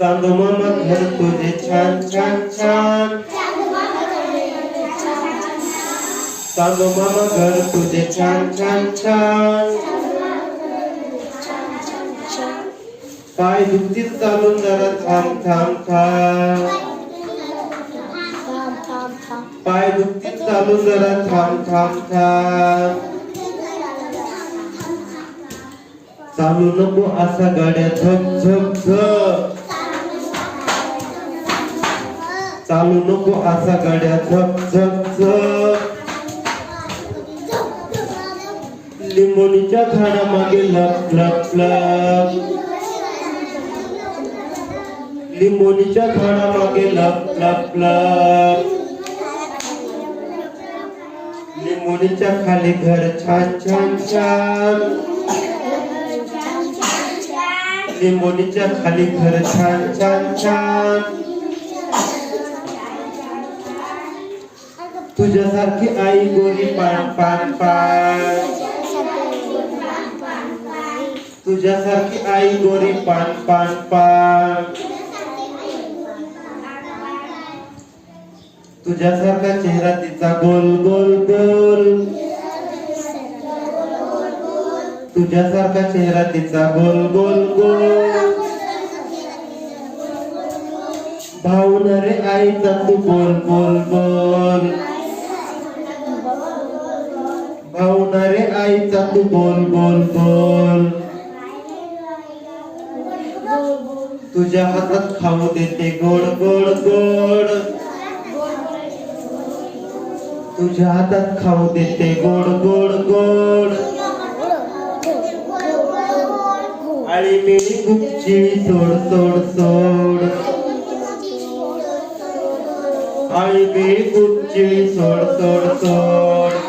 चांदू मामा घर तुझे छान छान छान चांदू मामा घर तुझे छान छान छान पाय दुखतीच चालून जरा थांब थांब थांब पाय दुखतीच चालून जरा थांब थांब थांब चालू नको असा गाड्या झप झप झप चालू नको असा गाड्या झप झप झप लिंबोणीच्या झाडामागे लप लप लप. लिंबोणीच्या झाडामागे लप लप लप. लिंबोणीच्या खाली घर छान छान छान. लिंबोणीच्या खाली घर छान छान छान. तुझ्यासारखी आई गोरी पान पान पान. तुझ्यासारखी आई गोरी पान पान पान. तुझ्यासारखा चेहरा तिचा गोल गोल गोल. तुझ्यासारखा चेहरा तिचा गोल गोल गोल. भाऊ नरे आईचा तू बोल बोल बोल रे आईचा तू बोल बोल बोल तुझ्या हातात खाऊ देते गोड गोड गोड तुझ्या हातात खाऊ देते गोड गोड गोड आणि मी गुपची सोड सोड सोड आणि मी गुपची सोड सोड सोड